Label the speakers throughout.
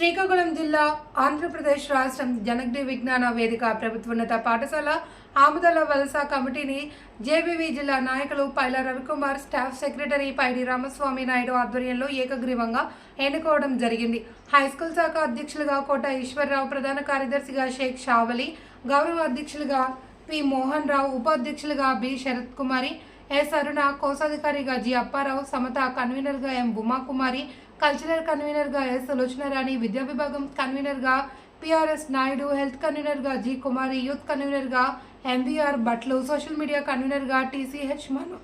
Speaker 1: శ్రీకాకుళం జిల్లా ఆంధ్రప్రదేశ్ రాష్ట్రం జనగ్ని విజ్ఞాన వేదిక ప్రభుత్వోన్నత పాఠశాల ఆముదల వలస కమిటీని జేబీవి జిల్లా నాయకులు పైల రవికుమార్ స్టాఫ్ సెక్రటరీ పైడి రామస్వామి నాయుడు ఆధ్వర్యంలో ఏకగ్రీవంగా ఎన్నుకోవడం జరిగింది. హైస్కూల్ శాఖ అధ్యక్షులుగా కోట ఈశ్వరరావు ప్రధాన కార్యదర్శిగా షేక్ షావలి గౌరవ అధ్యక్షులుగా పి మోహన్ రావు ఉపాధ్యక్షులుగా బి శరత్ కుమారి ఎస్ అరుణ కోశాధికారిగా జి అప్పారావు సమత కన్వీనర్గా ఎం ఉమాకుమారి కల్చరల్ కన్వీనర్గా ఎస్ సులోచనారాణి విద్యా విభాగం కన్వీనర్గా P R S Naidu health కన్వీనర్గా జి కుమారి యూత్ కన్వీనర్గా M B R Bhatlu social media కన్వీనర్గా T C H Mano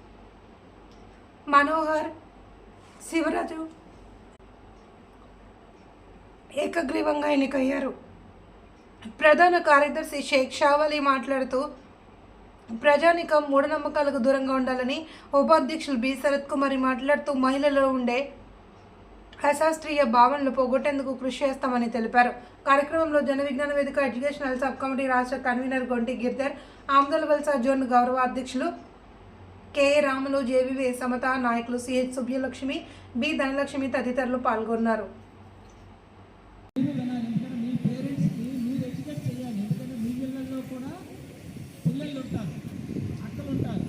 Speaker 1: Manohar Sivaraju ఏకగ్రీవంగా ఎన్నికయ్యారు. ప్రధాన కార్యదర్శి షేక్ షావలి మాట్లాడుతూ ప్రజానికం మూఢనమ్మకాలకు దూరంగా ఉండాలని ఉపాధ్యక్షులు బి. శరత్ కుమారి మాట్లాడుతూ మహిళల్లో ఉండే అశాస్త్రీయ భావనలు పోగొట్టేందుకు కృషి చేస్తామని తెలిపారు. కార్యక్రమంలో Jana Vignana Vedika educational sub committee రాష్ట్ర convener Gonti Girdhar Amadalavalasa zone గౌరవ అధ్యక్షులు కె. రాములు జేవివి సమత నాయకులు సిహెచ్ సుబ్బలక్ష్మి బి. ధనలక్ష్మి తదితరులు పాల్గొన్నారు
Speaker 2: మీరు వినాలి ఎందుకంటే మీ పేరెంట్స్కి మీరు ఎడ్యుకేట్ చేయాలి ఎందుకంటే మీ ఇళ్ళల్లో కూడా పిల్లలు ఉంటారు అక్కలు ఉంటారు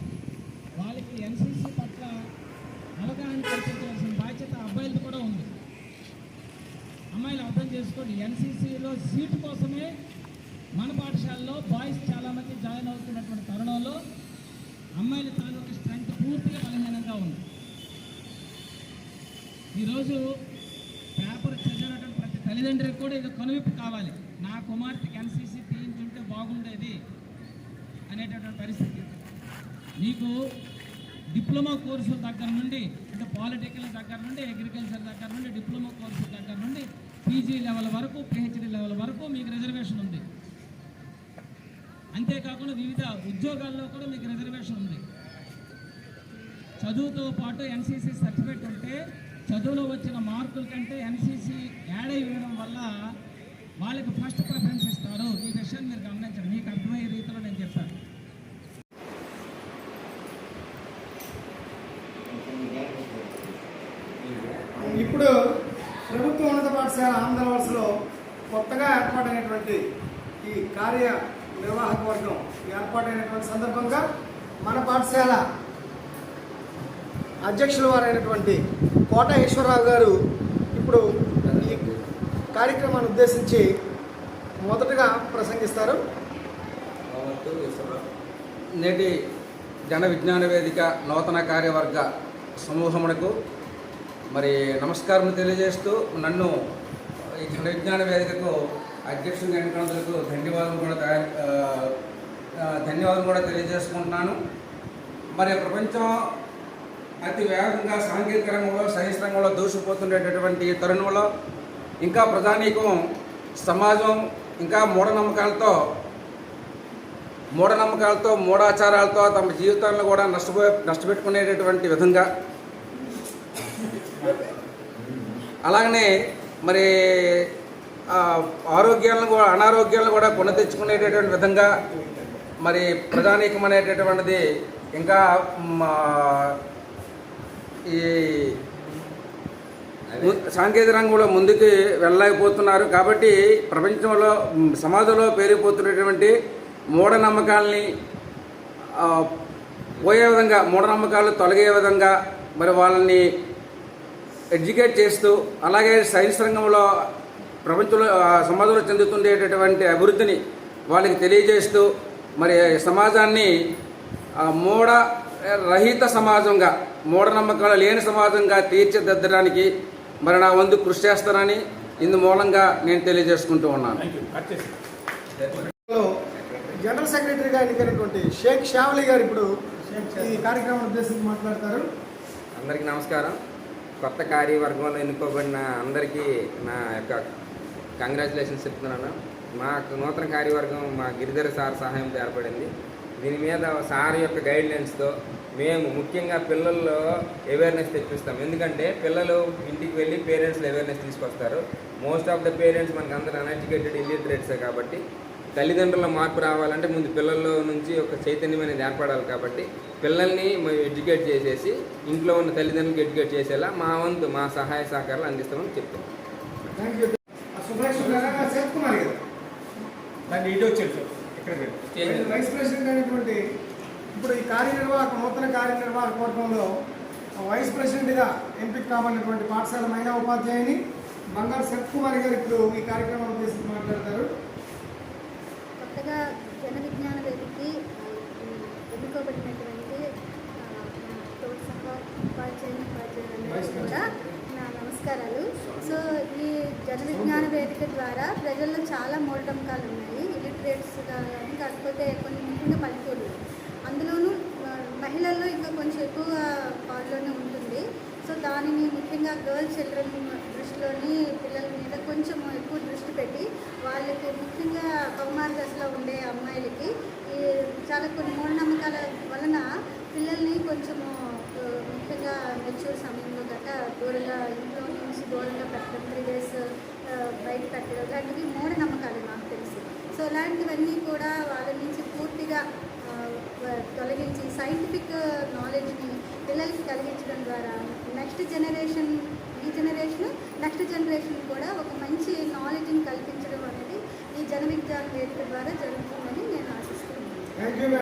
Speaker 2: వాళ్ళకి ఎన్సీసీ పట్ల అవగాహన కల్పించవలసిన బాధ్యత అబ్బాయిలది కూడా ఉంది అమ్మాయిలు ఎన్సీసీలో సీటు కోసమే మన పాఠశాలలో బాయ్స్ చాలామంది జాయిన్ అవుతున్నటువంటి తరుణంలో అమ్మాయిల తాలూకు స్ట్రెంగ్త్ పూర్తిగా బలహీనంగా ఉంది. ఈరోజు పేపర్ చదివినటువంటి ప్రతి తల్లిదండ్రులకు కూడా ఇది కనువిప్పు కావాలి. నా కుమార్తెకి ఎన్సీసీ తీయించుంటే బాగుండేది అనేటటువంటి పరిస్థితి. నీకు డిప్లొమా కోర్సుల దగ్గర నుండి అంటే పాలిటెక్నిక్ దగ్గర నుండి అగ్రికల్చర్ దగ్గర నుండి డిప్లొమా కోర్సుల దగ్గర వరకు పిహెచ్డి లెవెల్ వరకు మీకు రిజర్వేషన్ ఉంది. అంతేకాకుండా వివిధ ఉద్యోగాల్లో కూడా మీకు రిజర్వేషన్ ఉంది. చదువుతో పాటు ఎన్సీసీ సర్టిఫికేట్ ఉంటే చదువులో వచ్చిన మార్కుల కంటే ఎన్సీసీ యాడ్ అయి ఉండడం వల్ల వాళ్ళకి ఫస్ట్ ప్రిఫరెన్స్ ఇస్తారు. ఈ విషయాన్ని మీరు గమనించండి. మీకు అర్థమయ్యే రీతిలో నేను చెప్పాను.
Speaker 3: ఇప్పుడు ప్రభుత్వ ఉన్నత పాఠశాల ఆంధ్ర వలసలో కొత్తగా ఏర్పాటైనటువంటి ఈ కార్య నిర్వాహక వర్గం ఏర్పాటైనటువంటి సందర్భంగా మన పాఠశాల అధ్యక్షుల వారైనటువంటి కోట ఈశ్వరరావు గారు ఇప్పుడు ఈ కార్యక్రమాన్ని ఉద్దేశించి మొదటగా ప్రసంగిస్తారు.
Speaker 4: నేటి జన విజ్ఞాన వేదిక నూతన కార్యవర్గ సమూహమునకు మరి నమస్కారం తెలియజేస్తూ నన్ను ఈ జన విజ్ఞాన వేదికకు అధ్యక్షునిగా ఎన్నికలకు ధన్యవాదం కూడా ధన్యవాదాలు ధన్యవాదం కూడా తెలియజేసుకుంటున్నాను. మరి ప్రపంచం అతి వేగంగా సాంకేతిక రంగంలో సైన్స్ రంగంలో దూసుకుపోతుండేటటువంటి తరుణంలో ఇంకా ప్రధానికం సమాజం ఇంకా మూఢనమ్మకాలతో మూఢనమ్మకాలతో మూఢాచారాలతో తమ జీవితాలను కూడా నష్టపోయే నష్టపెట్టుకునేటటువంటి విధంగా అలాగనే మరి ఆరోగ్యాలను కూడా అనారోగ్యాలను కూడా కొన తెచ్చుకునేటటువంటి విధంగా మరి ప్రధానికమైనటువంటిది ఇంకా మా, ఈ సాంకేతిక రంగంలో ముందుకు వెళ్ళలేకపోతున్నారు. కాబట్టి ప్రపంచంలో సమాజంలో పేరిపోతున్నటువంటి మూఢనమ్మకాలని పోయే విధంగా మూఢనమ్మకాలు తొలగే విధంగా మరి వాళ్ళని ఎడ్యుకేట్ చేస్తూ అలాగే సైన్స్ రంగంలో ప్రపంచంలో సమాజంలో చెందుతుండేటటువంటి అభివృద్ధిని వాళ్ళకి తెలియజేస్తూ మరి సమాజాన్ని మూఢ రహిత సమాజంగా మూఢనమ్మకాలు లేని సమాజంగా తీర్చిదిద్దడానికి మరి నా వంతు కృషి చేస్తానని ఇందు మూలంగా నేను తెలియజేసుకుంటూ ఉన్నాను.
Speaker 3: జనరల్ సెక్రటరీగా ఎన్నికైనటువంటి షేక్ షావలి గారు ఇప్పుడు ఈ కార్యక్రమాన్ని ఉద్దేశించి మాట్లాడతారు.
Speaker 5: అందరికీ నమస్కారం. కొత్త కార్యవర్గంలో ఎన్నుకోబడిన అందరికీ నా యొక్క కంగ్రాచులేషన్స్ చెప్తున్నాను మా నూతన కార్యవర్గం మా గిరిధర సార్ సహాయంతో ఏర్పడింది. దీని మీద సార్ యొక్క గైడ్లైన్స్తో మేము ముఖ్యంగా పిల్లల్లో అవేర్నెస్ తెప్పిస్తాం. ఎందుకంటే పిల్లలు ఇంటికి వెళ్ళి పేరెంట్స్లో అవేర్నెస్ తీసుకొస్తారు. మోస్ట్ ఆఫ్ ద పేరెంట్స్ మనకు అందరూ అన్ఎడ్యుకేటెడ్ ఇల్లిటరేట్సే కాబట్టి తల్లిదండ్రుల మార్పు రావాలంటే ముందు పిల్లల్లో నుంచి ఒక చైతన్యం అనేది ఏర్పడాలి కాబట్టి పిల్లల్ని మేము ఎడ్యుకేట్ చేసేసి ఇంట్లో ఉన్న తల్లిదండ్రులకు ఎడ్యుకేట్ చేసేలా మా వంతు మా సహాయ సహకారాలు అందిస్తామని చెప్తాం.
Speaker 3: వైస్ ప్రెసిడెంట్ ఇప్పుడు ఈ కార్యనిర్వాహక నూతన కార్యనిర్వాహక వర్గంలో వైస్ ప్రెసిడెంట్గా ఎంపిక కాబడినటువంటి పాఠశాల మహిళా ఉపాధ్యాయుని బంగారు శరత్ కుమార్ గారు ఇప్పుడు ఈ కార్యక్రమం ఉద్దేశించి మాట్లాడతారు.
Speaker 6: కొత్తగా జన విజ్ఞాన వేదికకి ఎన్నుకోబడినటువంటి ఉపాధ్యాయుని ఉపాధ్యాయులందరికీ కూడా నా నమస్కారాలు. సో ఈ జన విజ్ఞాన వేదిక ద్వారా ప్రజల్లో చాలా మూఢనమ్మకాలు ఉన్నాయి. ఇలిటరేట్స్ కానీ కాకపోతే కొన్ని ముఖ్యంగా పల్లెటూళ్ళు అందులోనూ మహిళల్లో ఇంకా కొంచెం ఎక్కువ పాల్లోనే ఉంటుంది. సో దానిని ముఖ్యంగా గర్ల్ చిల్డ్రన్ దృష్టిలోని పిల్లల మీద కొంచెం ఎక్కువ దృష్టి పెట్టి వాళ్ళకి ముఖ్యంగా కౌమార దశలో ఉండే అమ్మాయిలకి ఈ చాలా కొన్ని మూఢనమ్మకాల వలన పిల్లల్ని కొంచెము ముఖ్యంగా మెచ్యూర్ సమయంలో గట్రా దూరంగా ఇంట్లో నుంచి దూరంగా పెట్టడం త్రీ డేస్ బయట పెట్టడం ఇలాంటివి మూఢనమ్మకాలు నాకు తెలిసి. సో ఇలాంటివన్నీ కూడా వాళ్ళ నుంచి పూర్తిగా తొలగించి సైంటిఫిక్ నాలెడ్జ్ని పిల్లలకి కలిగించడం ద్వారా నెక్స్ట్ జనరేషన్ ఈ జనరేషన్ నెక్స్ట్ జనరేషన్ కూడా ఒక మంచి నాలెడ్జ్ని కల్పించడం అనేది ఈ జన విజ్ఞాన వేదిక ద్వారా జరుగుతుందని నేను ఆశిస్తున్నాను.